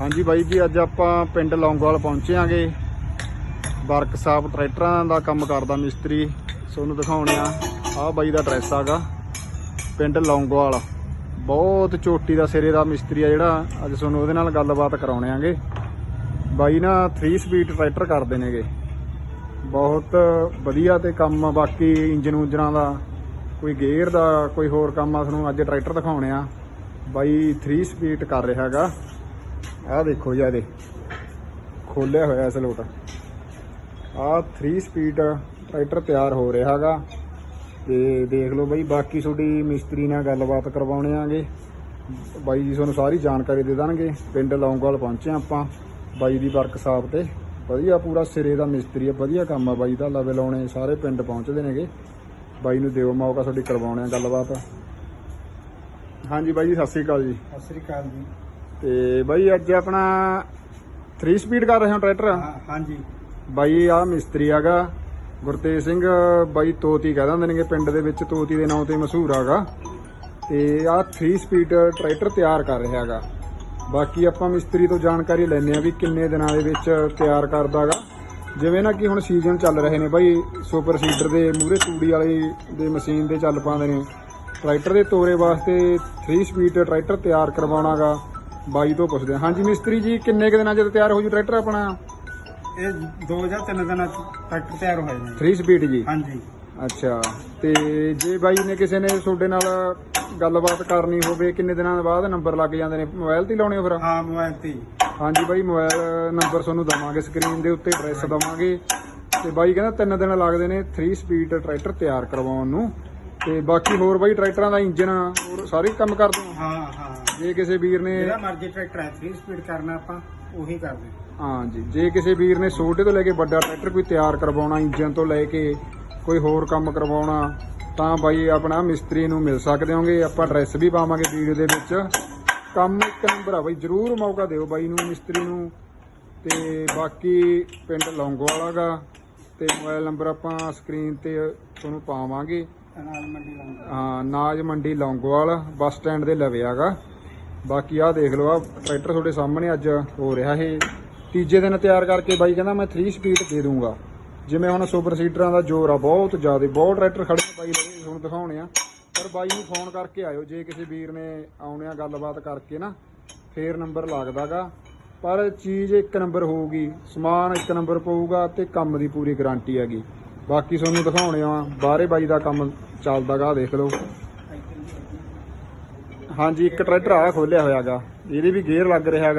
ਹਾਂਜੀ ਬਾਈ ਜੀ, ਅੱਜ ਆਪਾਂ ਪਿੰਡ ਲੌਂਗਵਾਲ ਪਹੁੰਚੇ ਆਂਗੇ। ਵਰਕਸ਼ਾਪ ਟਰੈਕਟਰਾਂ ਦਾ ਕੰਮ ਕਰਦਾ ਮਿਸਤਰੀ ਤੁਹਾਨੂੰ ਦਿਖਾਉਣੇ ਆ। ਆਹ ਬਾਈ ਦਾ ਐਡਰੈਸ ਆਗਾ ਪਿੰਡ ਲੌਂਗਵਾਲ। ਬਹੁਤ ਚੋਟੀ ਦਾ ਸਿਰੇ ਦਾ ਮਿਸਤਰੀ ਆ ਜਿਹੜਾ, ਅੱਜ ਤੁਹਾਨੂੰ ਉਹਦੇ ਨਾਲ ਗੱਲਬਾਤ ਕਰਾਉਣੇ ਆਂਗੇ। ਬਾਈ ਨਾ 3 ਸਪੀਡ ਟਰੈਕਟਰ ਕਰਦੇ ਨੇਗੇ। ਬਹੁਤ ਵਧੀਆ ਤੇ ਕੰਮ ਬਾਕੀ ਇੰਜਨ ਉਂਜਨਾਂ ਦਾ, ਕੋਈ ਗੇਅਰ ਦਾ, ਕੋਈ ਹੋਰ ਕੰਮ ਆ, ਤੁਹਾਨੂੰ ਅੱਜ ਟਰੈਕਟਰ ਦਿਖਾਉਣੇ ਆ। ਬਾਈ 3 ਸਪੀਡ ਕਰ ਰਿਹਾ ਹੈਗਾ ਆਹ ਦੇਖੋ ਜੀ ਇਹਦੇ ਖੋਲਿਆ ਹੋਇਆ ਸਲੋਟ। ਆਹ 3 ਸਪੀਡ ਟਰੈਕਟਰ ਤਿਆਰ ਹੋ ਰਿਹਾ ਹੈਗਾ। ਤੇ ਦੇਖ ਲਓ ਬਾਈ, ਬਾਕੀ ਤੁਹਾਡੀ ਮਿਸਤਰੀ ਨਾਲ ਗੱਲਬਾਤ ਕਰਵਾਉਣੇ ਆਂਗੇ। ਬਾਈ ਜੀ ਤੁਹਾਨੂੰ ਸਾਰੀ ਜਾਣਕਾਰੀ ਦੇ ਦੇਣਗੇ। ਪਿੰਡ ਲੌਂਗਵਾਲ ਪਹੁੰਚੇ ਹਾਂ ਆਪਾਂ। ਬਾਈ ਦੀ ਵਰਕਸ਼ਾਪ ਤੇ। ਵਧੀਆ ਪੂਰਾ ਸਿਰੇ ਦਾ ਮਿਸਤਰੀ ਆ, ਵਧੀਆ ਕੰਮ ਆ ਬਾਈ ਦਾ। ਲਵੇ ਲਾਉਣੇ ਸਾਰੇ ਪਿੰਡ ਪਹੁੰਚਦੇ ਨੇਗੇ। ਬਾਈ ਨੂੰ ਦਿਓ ਮੌਕਾ, ਤੁਹਾਡੀ ਕਰਵਾਉਣੇ ਆ ਗੱਲਬਾਤ। ਹਾਂਜੀ ਬਾਈ ਜੀ, ਸਤਿ ਸ੍ਰੀ ਅਕਾਲ ਜੀ। ਸਤਿ ਸ੍ਰੀ ਅਕਾਲ ਜੀ। ਤੇ ਬਾਈ ਅੱਜ ਆਪਣਾ 3 ਸਪੀਡ ਕਰ ਰਹੇ ਹਾਂ ਟਰੈਕਟਰ ਹਾਂਜੀ। ਬਾਈ ਆ ਮਿਸਤਰੀ ਹੈਗਾ ਗੁਰਤੇਜ ਸਿੰਘ ਬਾਈ ਤੋਤੀ ਕਹਿ ਦਿੰਦੇ ਨੇਗੇ ਪਿੰਡ ਦੇ ਵਿੱਚ ਤੋਤੀ ਦੇ ਨਾਂ ਤੇ ਮਸ਼ਹੂਰ ਹੈਗਾ। ਤੇ ਆ 3 ਸਪੀਡ ਟਰੈਕਟਰ ਤਿਆਰ ਕਰ ਰਿਹਾ ਹੈਗਾ। ਬਾਕੀ ਆਪਾਂ ਮਿਸਤਰੀ ਤੋਂ ਜਾਣਕਾਰੀ ਲੈਣੇ ਆ ਵੀ ਕਿੰਨੇ ਦਿਨਾਂ ਦੇ ਵਿੱਚ ਤਿਆਰ ਕਰਦਾਗਾ ਜਿਵੇਂ ਨਾ ਕਿ ਹੁਣ ਸੀਜ਼ਨ ਚੱਲ ਰਹੇ ਨੇ ਬਾਈ ਸੁਪਰ ਸੀਡਰ ਦੇ ਮੂਰੇ ਤੂੜੀ ਵਾਲੀ ਦੇ ਮਸ਼ੀਨ ਦੇ ਚੱਲ ਪਾਉਂਦੇ ਨੇ। ਟਰੈਕਟਰ ਦੇ ਤੋਰੇ ਵਾਸਤੇ 3 ਸਪੀਡ ਟਰੈਕਟਰ ਤਿਆਰ ਕਰਵਾਉਣਾਗਾ ਬਾਈ ਤੋਂ ਪੁੱਛਦੇ ਹਾਂ ਹਾਂਜੀ ਮਿਸਤਰੀ ਜੀ ਕਿੰਨੇ ਕੁ ਦਿਨਾਂ ਚ ਤਿਆਰ ਹੋ ਜੂ ਟਰੈਕਟਰ ਆਪਣਾ? ਇਹ ਦੋ ਜਾਂ ਤਿੰਨ ਦਿਨਾਂ ਚ ਟਰੈਕਟਰ ਤਿਆਰ ਹੋ ਜਾਣਾ 3 ਸਪੀਡ ਜੀ? ਹਾਂਜੀ। ਅੱਛਾ। ਤੇ ਜੇ ਬਾਈ ਨੇ ਕਿਸੇ ਨੇ ਤੁਹਾਡੇ ਨਾਲ ਗੱਲਬਾਤ ਕਰਨੀ ਹੋਵੇ ਕਿੰਨੇ ਦਿਨਾਂ ਬਾਅਦ ਨੰਬਰ ਲੱਗ ਜਾਂਦੇ ਨੇ? ਮੋਬਾਈਲ ਤੇ ਹੀ ਲਾਉਣੇ ਹੋ ਫਿਰ? ਹਾਂ ਮੋਬਾਈਲ ਤੇ ਹੀ। ਹਾਂਜੀ ਬਾਈ ਮੋਬਾਈਲ ਨੰਬਰ ਤੁਹਾਨੂੰ ਦਵਾਂਗੇ ਸਕਰੀਨ ਦੇ ਉੱਤੇ ਐਡਰੈਸ ਦਵਾਂਗੇ। ਤੇ ਬਾਈ ਕਹਿੰਦਾ ਤਿੰਨ ਦਿਨ ਲੱਗਦੇ ਨੇ 3 ਸਪੀਡ ਟਰੈਕਟਰ ਤਿਆਰ ਕਰਵਾਉਣ ਨੂੰ। ਤੇ ਬਾਕੀ ਹੋਰ ਬਾਈ ਟਰੈਕਟਰਾਂ ਦਾ ਇੰਜਨ ਹੋਰ ਸਾਰੇ ਕੰਮ ਕਰਦੇ ਹੋ ਹਾਂ ਹਾਂ। ਜੇ ਕਿਸੇ ਵੀਰ ਨੇ ਜਿਹੜਾ ਮਰਜ਼ੀ ਟਰੈਕਟਰ ਹੈ 3 ਸਪੀਡ ਕਰਨਾ ਆਪਾਂ ਉਹੀ ਕਰਦੇ। ਹਾਂਜੀ ਜੇ ਕਿਸੇ ਵੀਰ ਨੇ ਛੋਟੇ ਤੋਂ ਲੈ ਕੇ ਵੱਡਾ ਟਰੈਕਟਰ ਕੋਈ ਤਿਆਰ ਕਰਵਾਉਣਾ ਇੰਜਨ ਤੋਂ ਲੈ ਕੇ ਕੋਈ ਹੋਰ ਕੰਮ ਕਰਵਾਉਣਾ ਤਾਂ ਬਾਈ ਆਪਣਾ ਮਿਸਤਰੀ ਨੂੰ ਮਿਲ ਸਕਦੇ ਹੋਗੇ। ਆਪਾਂ ਐਡਰੈਸ ਵੀ ਪਾਵਾਂਗੇ ਵੀਡੀਓ ਦੇ ਵਿੱਚ। ਕੰਮ ਇੱਕ ਨੰਬਰ ਆ ਬਾਈ ਜਰੂਰ ਮੌਕਾ ਦਿਓ ਬਾਈ ਨੂੰ ਮਿਸਤਰੀ ਨੂੰ। ਤੇ ਬਾਕੀ ਪਿੰਡ ਲੌਂਗੋਵਾਲਾ ਗਾ ਤੇ ਮੋਬਾਈਲ ਨੰਬਰ ਆਪਾਂ ਸਕਰੀਨ ਤੇ ਤੁਹਾਨੂੰ ਪਾਵਾਂਗੇ। ਹਾਂ ਨਾਜ ਮੰਡੀ ਲੌਂਗੋਵਾਲ, ਬੱਸ ਸਟੈਂਡ ਦੇ ਲਵੇ ਹੈਗਾ। ਬਾਕੀ ਆਹ ਦੇਖ ਲਓ ਆ ਟਰੈਕਟਰ ਤੁਹਾਡੇ ਸਾਹਮਣੇ ਅੱਜ ਹੋ ਰਿਹਾ ਇਹ। ਤੀਜੇ ਦਿਨ ਤਿਆਰ ਕਰਕੇ ਬਾਈ ਕਹਿੰਦਾ ਮੈਂ 3 ਸਪੀਡ ਦੇ ਦੂੰਗਾ। ਜਿਵੇਂ ਹੁਣ ਸੁਪਰ ਸੀਡਰਾਂ ਦਾ ਜ਼ੋਰ ਆ, ਬਹੁਤ ਜ਼ਿਆਦਾ, ਬਹੁਤ ਟਰੈਕਟਰ ਖੜੇ ਨੇ ਬਾਈ ਲਵੇ ਤੁਹਾਨੂੰ ਦਿਖਾਉਣੇ ਆ। ਪਰ ਬਾਈ ਨੂੰ ਫੋਨ ਕਰਕੇ ਆਇਓ, ਜੇ ਕਿਸੇ ਵੀਰ ਨੇ ਆਉਣੇ ਆ ਗੱਲਬਾਤ ਕਰਕੇ ਨਾ, ਫੇਰ ਨੰਬਰ ਲੱਗਦਾਗਾ ਪਰ ਚੀਜ਼ ਇੱਕ ਨੰਬਰ ਹੋਊਗੀ, ਸਮਾਨ ਇੱਕ ਨੰਬਰ ਪਊਗਾ ਤੇ ਕੰਮ ਦੀ ਪੂਰੀ ਗਾਰੰਟੀ ਹੈਗੀ। ਬਾਕੀ ਤੁਹਾਨੂੰ ਦਿਖਾਉਣੇ ਆ, ਬਾਹਰੇ ਬਾਈ ਦਾ ਕੰਮ ਚੱਲਦਾਗਾ ਦੇਖ ਲਓ। ਹਾਂਜੀ, ਇੱਕ ਟਰੈਕਟਰ ਆ ਖੋਲਿਆ ਹੋਇਆਗਾ ਇਹਦੇ ਵੀ ਗੇਅਰ ਲੱਗ ਰਿਹਾ ਹੈਗਾ